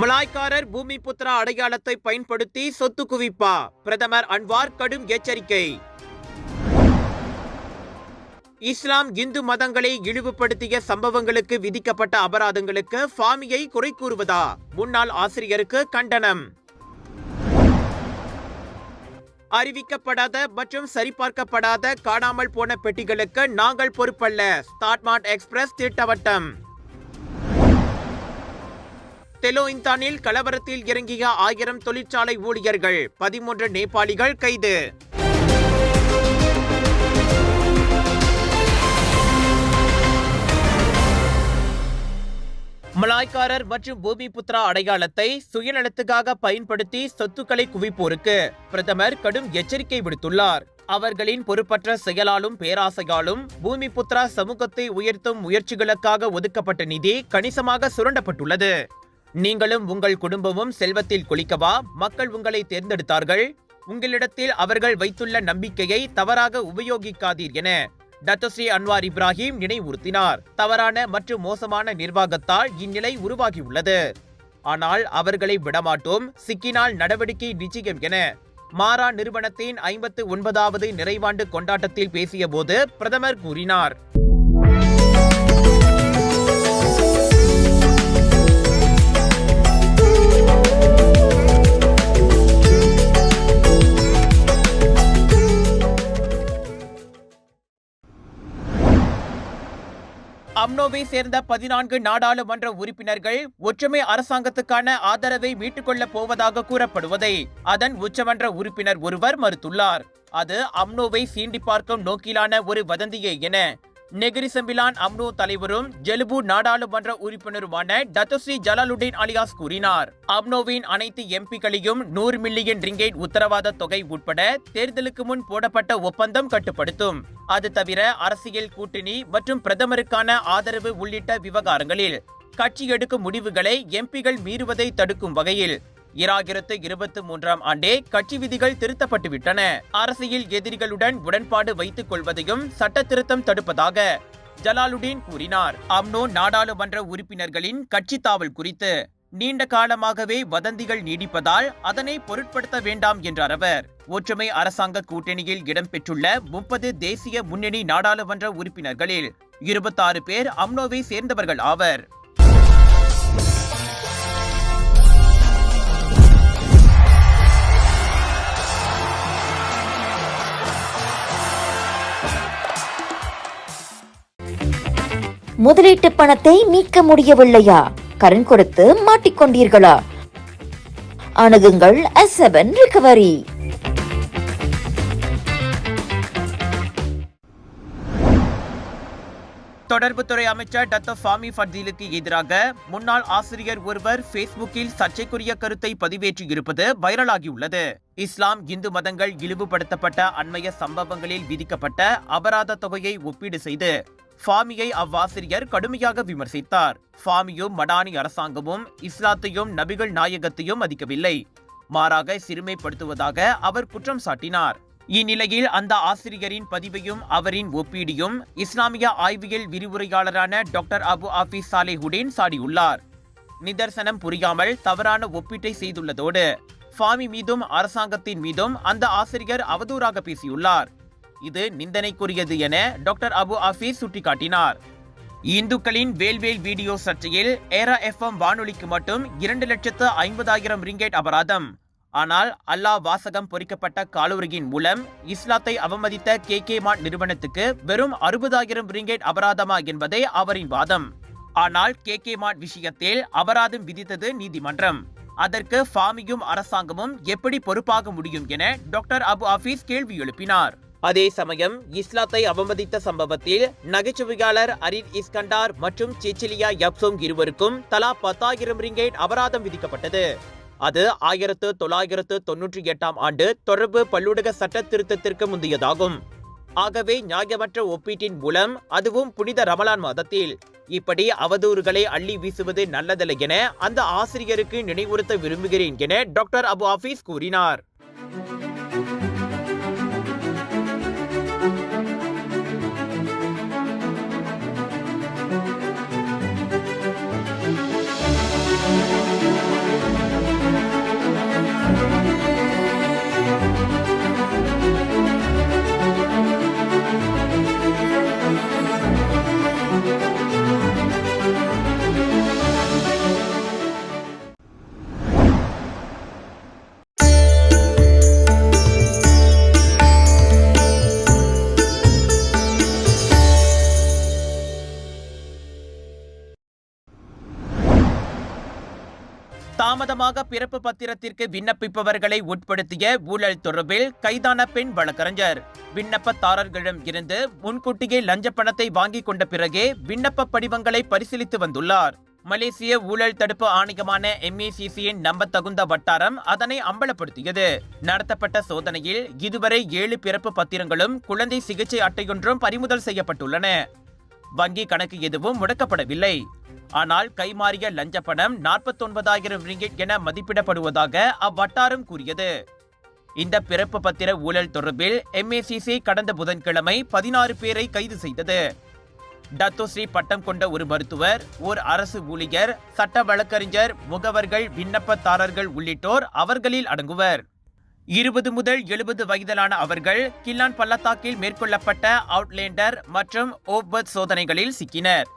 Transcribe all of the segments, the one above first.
மலாய்க்காரர் பூமி புத்ரா அடையாளத்தை பயன்படுத்தி சொத்து குவிப்பா. பிரதமர் அன்வார் கடும் எச்சரிக்கை. இஸ்லாம் இந்து மதங்களை இழிவுபடுத்திய சம்பவங்களுக்கு விதிக்கப்பட்ட அபராதங்களுக்கு ஃபாமியை குறை கூறுவதா? முன்னாள் ஆசிரியருக்கு கண்டனம். அறிவிக்கப்படாத மற்றும் சரிபார்க்கப்படாத காணாமல் போன பெட்டிகளுக்கு நாங்கள் பொறுப்பல்ல. ஸ்டார்ட்மார்ட் எக்ஸ்பிரஸ் திட்டவட்டம். தெலோயிந்தானில் கலவரத்தில் இறங்கிய ஆயிரம் தொழிற்சாலை ஊழியர்கள் பதிமூன்று நேபாளிகள் கைது. மலாய்க்காரர் மற்றும் பூமி புத்ரா அடையாளத்தை சுயநலத்துக்காக பயன்படுத்தி சொத்துக்களை குவிப்போருக்கு பிரதமர் கடும் எச்சரிக்கை விடுத்துள்ளார். அவர்களின் பொறுப்பற்ற செயலாலும் பேராசையாலும் பூமி புத்ரா சமூகத்தை உயர்த்தும் முயற்சிகளுக்காக ஒதுக்கப்பட்ட நிதி கணிசமாக சுரண்டப்பட்டுள்ளது. நீங்களும் உங்கள் குடும்பமும் செல்வத்தில் குளிக்கவா? மக்கள் உங்களை தேர்ந்தெடுத்தார்கள். உங்களிடத்தில் அவர்கள் வைத்துள்ள நம்பிக்கையை தவறாக உபயோகிக்காதீர் என டத்தஸ்ரீ அன்வார் இப்ராஹிம் நினைவுறுத்தினார். தவறான மற்றும் மோசமான நிர்வாகத்தால் இந்நிலை உருவாகியுள்ளது. ஆனால் அவர்களை விடமாட்டோம். சிக்கினால் நடவடிக்கை நிச்சயம் என மாரா நிறுவனத்தின் ஐம்பத்து ஒன்பதாவது நிறைவாண்டு கொண்டாட்டத்தில் பேசியபோது பிரதமர் கூறினார். அம்னோவை சேர்ந்த பதினான்கு நாடாளுமன்ற உறுப்பினர்கள் ஒற்றுமை அரசாங்கத்துக்கான ஆதரவை மீட்டுக் கொள்ளப் போவதாக கூறப்படுவதை அதன் உச்சமன்ற உறுப்பினர் ஒருவர் மறுத்துள்ளார். அது அம்னோவை சீண்டி பார்க்கும் நோக்கிலான ஒரு வதந்தியே என நெகிரிசம்பிலான் அம்னோ தலைவரும் ஜெலுபு நாடாளுமன்ற உறுப்பினருமான டத்தோஸ்ரீ ஜலாலுடீன் அலியாஸ் கூறினார். அம்னோவின் அனைத்து எம்பிக்களையும் நூறு மில்லியன் ரிங்கேட் உத்தரவாத தொகை உட்பட தேர்தலுக்கு முன் போடப்பட்ட ஒப்பந்தம் கட்டுப்படுத்தும். அது தவிர அரசியல் கூட்டணி மற்றும் பிரதமருக்கான ஆதரவு உள்ளிட்ட விவகாரங்களில் கட்சி எடுக்கும் முடிவுகளை எம்பிகள் மீறுவதை தடுக்கும் வகையில் இராயிரத்து இருபத்தி மூன்றாம் ஆண்டே கட்சி விதிகள் திருத்தப்பட்டுவிட்டன. அரசியல் எதிரிகளுடன் உடன்பாடு வைத்துக் கொள்வதையும் சட்ட திருத்தம் தடுப்பதாக ஜலாலுடீன் கூறினார். அம்னோ நாடாளுமன்ற உறுப்பினர்களின் கட்சி தாவல் குறித்து நீண்ட காலமாகவே வதந்திகள் நீடிப்பதால் அதனை பொருட்படுத்த வேண்டாம் என்றார் அவர். ஒற்றுமை அரசாங்க கூட்டணியில் இடம்பெற்றுள்ள முப்பது தேசிய முன்னணி நாடாளுமன்ற உறுப்பினர்களில் இருபத்தாறு பேர் அம்னோவை சேர்ந்தவர்கள் ஆவர். முதலீட்டு பணத்தை மீட்க முடியவில்லையா? கடன் கொடுத்து மாட்டிக்கொண்டீர்களா? அணுகுங்கள் எஸ் செவன் ரிகவரி தொடர்புத்துறை அமைச்சர் டத்தோ ஃபாமி ஃபர்தீலுக்கு எதிராக முன்னாள் ஆசிரியர் ஒருவர் ஃபேஸ்புக்கில் சர்ச்சைக்குரிய கருத்தை பதிவேற்றியிருப்பது வைரலாகியுள்ளது. இஸ்லாம் இந்து மதங்கள் இழிவுபடுத்தப்பட்ட அண்மைய சம்பவங்களில் விதிக்கப்பட்ட அபராத தொகையை ஒப்பீடு செய்து ஃபாமியை அவ்வாசிரியர் கடுமையாக விமர்சித்தார். ஃபாமியும் மடானி அரசாங்கமும் இஸ்லாத்தையும் நபிகள் நாயகத்தையும் மதிக்கவில்லை. மாறாக சிறுமைப்படுத்துவதாக அவர் குற்றம் சாட்டினார். இந்நிலையில் அந்த ஆசிரியரின் பதிவையும் அவரின் ஒப்பீடியும் இஸ்லாமிய ஆய்வியல் விரிவுரையாளரான டாக்டர் அபு ஆஃபீஸ் சாலேஹுடேன் சாடியுள்ளார். நிதர்சனம் புரியாமல் தவறான ஒப்பீட்டை செய்துள்ளதோடு ஃபாமி மீதும் அரசாங்கத்தின் மீதும் அந்த ஆசிரியர் அவதூறாக பேசியுள்ளார். இது நிந்தனைக்குரியது என டாக்டர் அபு ஆஃபீஸ் சுட்டிக்காட்டினார். இந்துக்களின் வேல்வேல் வீடியோ சர்ச்சையில் ஏரா எஃப்எம் வானொலிக்கு மட்டும் இரண்டு லட்சத்து ஐம்பதாயிரம் ரிங்கேட் அபராதம். ஆனால் அல்லாஹ் வாசகம் பொறிக்கப்பட்ட காலோரியின் மூலம் இஸ்லாத்தை அவமதித்த கே கே மாட் நிறுவனத்துக்கு வெறும் அறுபதாயிரம் ரிங்கேட் அபராதமா என்பதே அவரின் வாதம். ஆனால் கே கே மாட் விஷயத்தில் அபராதம் விதித்தது நீதிமன்றம். அதற்கு ஃபாமியும் அரசாங்கமும் எப்படி பொறுப்பாக முடியும் என டாக்டர் அபு ஆஃபீஸ் கேள்வி எழுப்பினார். அதே சமயம் இஸ்லாத்தை அவமதித்த சம்பவத்தில் நகைச்சுவையாளர் அரின் இஸ்கண்டார் மற்றும் செச்சிலியா யப்சோங் இருவருக்கும் தலா பத்தாயிரம் ரிங்கேட் அபராதம் விதிக்கப்பட்டது. அது ஆயிரத்து தொள்ளாயிரத்து தொன்னூற்றி எட்டாம் ஆண்டு தொடர்பு பல்லூடக சட்ட திருத்தத்திற்கு முந்தையதாகும். ஆகவே நியாயமற்ற ஒப்பீட்டின் மூலம் அதுவும் புனித ரமலான் மாதத்தில். இப்படி அவதூறுகளை அள்ளி வீசுவது நல்லதல்ல என அந்த ஆசிரியருக்கு நினைவுறுத்த விரும்புகிறேன் என டாக்டர் அபு ஆபீஸ் கூறினார். தாமதமாக பிறப்பு பத்திரத்திற்கு விண்ணப்பிப்பவர்களை உட்படுத்திய ஊழல் தொடர்பில் கைதான பெண் வழக்கறிஞர். விண்ணப்பதாரர்களிடம் இருந்து முன்கூட்டியே லஞ்ச பணத்தை வாங்கிக் கொண்ட பிறகே விண்ணப்ப படிவங்களை பரிசீலித்து வந்துள்ளார். மலேசிய ஊழல் தடுப்பு ஆணையமான எம்ஏசிசியின் நம்பத்தகுந்த வட்டாரம் அதனை அம்பலப்படுத்தியது. நடத்தப்பட்ட சோதனையில் இதுவரை ஏழு பிறப்பு பத்திரங்களும் குழந்தை சிகிச்சை அட்டையொன்றும் பறிமுதல் செய்யப்பட்டுள்ளன. வங்கி கணக்கு எதுவும் முடக்கப்படவில்லை. ஆனால் கைமாறிய லஞ்ச பணம் நாற்பத்தொன்பதாயிரம் ரிங்கிட் என மதிப்பிடப்படுவதாக அவ்வட்டாரம் கூறியது. இந்த பிறப்பு பத்திர ஊழல் தொடர்பில் எம்ஏசிசி கடந்த புதன்கிழமை பதினாறு பேரை கைது செய்தது. டத்தோஸ்ரீ பட்டம் கொண்ட ஒரு மருத்துவர் ஓர் அரசு ஊழியர் சட்ட வழக்கறிஞர் முகவர்கள் விண்ணப்பதாரர்கள் உள்ளிட்டோர் அவர்களில் அடங்குவர். இருபது முதல் எழுபது வயதிலான அவர்கள் கில்லான் பள்ளத்தாக்கில் மேற்கொள்ளப்பட்ட அவுட்லேண்டர் மற்றும் ஓபத் சோதனைகளில் சிக்கினர்.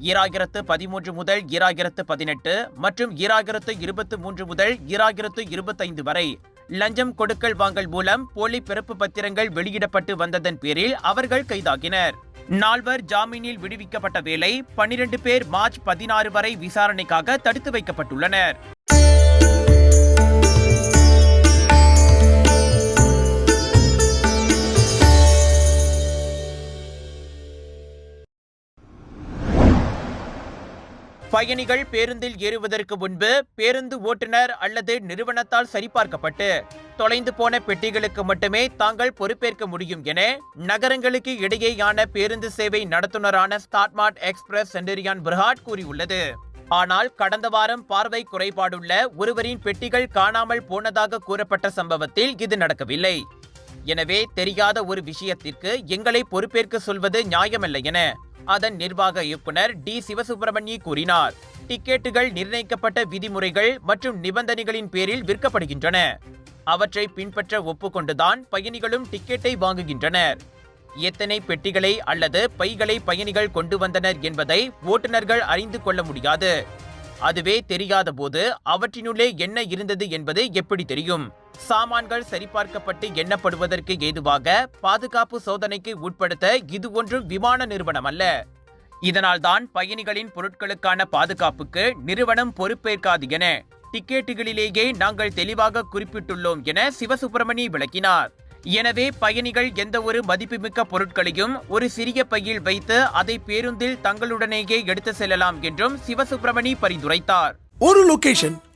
ஈராயிரத்து பதிமூன்று முதல் ஈராயிரத்து பதினெட்டு மற்றும் ஈராயிரத்து இருபத்து மூன்று முதல் ஈராயிரத்து இருபத்தைந்து வரை லஞ்சம் கொடுக்கல் வாங்கல் மூலம் போலி பிறப்பு பத்திரங்கள் வெளியிடப்பட்டு வந்ததன் பேரில் அவர்கள் கைதாகினர். நால்வர் ஜாமீனில் விடுவிக்கப்பட்ட வேளை பன்னிரண்டு பேர் மார்ச் பதினாறு வரை விசாரணைக்காக தடுத்து வைக்கப்பட்டுள்ளனர். பயணிகள் பேருந்தில் ஏறுவதற்கு முன்பு பேருந்து ஓட்டுநர் அல்லது நிறுவனத்தால் சரிபார்க்கப்பட்டு தொலைந்து போன பெட்டிகளுக்கு மட்டுமே தாங்கள் பொறுப்பேற்க முடியும் என நகரங்களுக்கு இடையேயான பேருந்து சேவை நடத்துனரான ஸ்டாட்மார்ட் எக்ஸ்பிரஸ் சென்டரியான் பிரஹாட் கூறியுள்ளது. ஆனால் கடந்த வாரம் பார்வை குறைபாடுள்ள ஒருவரின் பெட்டிகள் காணாமல் போனதாக கூறப்பட்ட சம்பவத்தில் இது நடக்கவில்லை. எனவே தெரியாத ஒரு விஷயத்திற்கு எங்களை பொறுப்பேற்க சொல்வது நியாயமல்ல என அதன் நிர்வாக இயக்குனர் டி. சிவசுப்பிரமணிய கூறினார். டிக்கெட்டுகள் நிர்ணயிக்கப்பட்ட விதிமுறைகள் மற்றும் நிபந்தனைகளின் பேரில் விற்கப்படுகின்றன. அவற்றை பின்பற்ற ஒப்புக்கொண்டுதான் பயணிகளும் டிக்கெட்டை வாங்குகின்றனர். எத்தனை பெட்டிகளை அல்லது பைகளை பயணிகள் கொண்டு வந்தனர் என்பதை ஓட்டுநர்கள் அறிந்து கொள்ள முடியாது. அதுவே தெரியாத போது அவற்றினுள்ளே என்ன இருந்தது என்பது எப்படி தெரியும்? சாமான்கள் சரிபார்க்கப்பட்டு எண்ணப்படுவதற்கு ஏதுவாக பாதுகாப்பு சோதனைக்கு உட்படுத்த இது ஒன்றும் விமான நிறுவனம் அல்ல. இதனால்தான் பயணிகளின் பொருட்களுக்கான பாதுகாப்புக்கு நிறுவனம் பொறுப்பேற்காது என டிக்கெட்டுகளிலேயே நாங்கள் தெளிவாக குறிப்பிட்டுள்ளோம் என சிவசுப்பிரமணி விளக்கினார். எனவே பயணிகள் எந்த ஒரு மதிப்புமிக்க பொருட்களையும் ஒரு சிறிய பையில் வைத்து அதை பேருந்தில் தங்களுடனேயே எடுத்து செல்லலாம் என்றும் சிவசுப்பிரமணி பரிந்துரைத்தார். ஒரு லொகேஷன்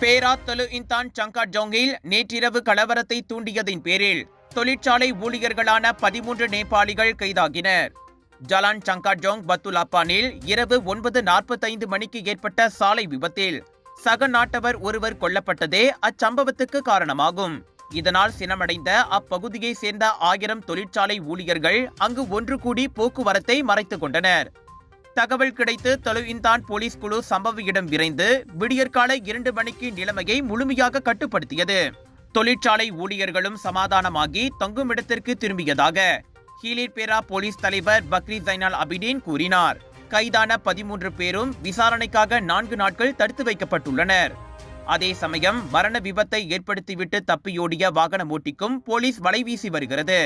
பேரா தொலு இன்தான் சங்காஜோங்கில் நேற்றிரவு கலவரத்தை தூண்டியதின் பேரில் தொழிற்சாலை ஊழியர்களான பதிமூன்று நேபாளிகள் கைதாகினர். ஜலான் சங்காஜோங் பத்துலாப்பானில் இரவு ஒன்பது நாற்பத்தைந்து மணிக்கு ஏற்பட்ட சாலை விபத்தில் சக நாட்டவர் ஒருவர் கொல்லப்பட்டதே அச்சம்பவத்துக்கு காரணமாகும். இதனால் சினமடைந்த அப்பகுதியை சேர்ந்த ஆயிரம் தொழிற்சாலை ஊழியர்கள் அங்கு ஒன்று கூடி போக்குவரத்தை மறைத்துக் கொண்டனர். தகவல் கிடைத்து தொழுவிந்தான் போலீஸ் குழு சம்பவ இடம் விரைந்து விடியற்காலை இரண்டு மணிக்கு நிலைமையை முழுமையாக கட்டுப்படுத்தியது. தொழிற்சாலை ஊழியர்களும் சமாதானமாகி தங்குமிடத்திற்கு திரும்பியதாக ஹீலிர்பேரா போலீஸ் தலைவர் பக்ரி ஜைனால் அபிடீன் கூறினார். கைதான பதிமூன்று பேரும் விசாரணைக்காக நான்கு நாட்கள் தடுத்து வைக்கப்பட்டுள்ளனர். அதே சமயம் மரண விபத்தை ஏற்படுத்திவிட்டு தப்பியோடிய வாகன ஓட்டிக்கும் போலீஸ் வலைவீசி வருகிறது.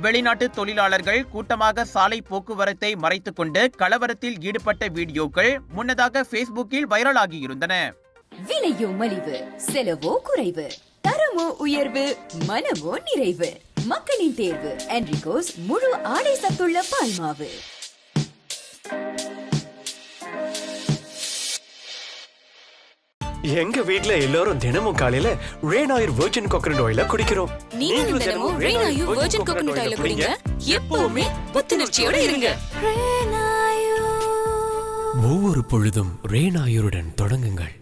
வெளிநாட்டு தொழிலாளர்கள் கூட்டமாக சாலை போக்குவரத்தை மறைத்துக் கொண்டு கலவரத்தில் ஈடுபட்ட வீடியோக்கள் முன்னதாக பேஸ்புக்கில் வைரலாகியிருந்தன. விலையோ மலிவு செலவோ குறைவு தரமோ உயர்வு மனமோ நிறைவு. மக்களின் தேர்வு என்ரிகோஸ் முழு ஆடை சத்துள்ள பால்மாவு. எங்க வீட்ல எல்லாரும் தினமும் காலையில ஆயில் வெர்ஜின் கோகனட் ஆயில குடிக்கிறோம். நீங்களும் தினமும் ரெய்னாயு வெர்ஜின் கோகனட் ஆயில குடிங்க. எப்பவுமே புத்துணர்ச்சியோட இருங்க. ஒவ்வொரு பொழுதும் ஆயுருடன் தொடங்குங்கள்.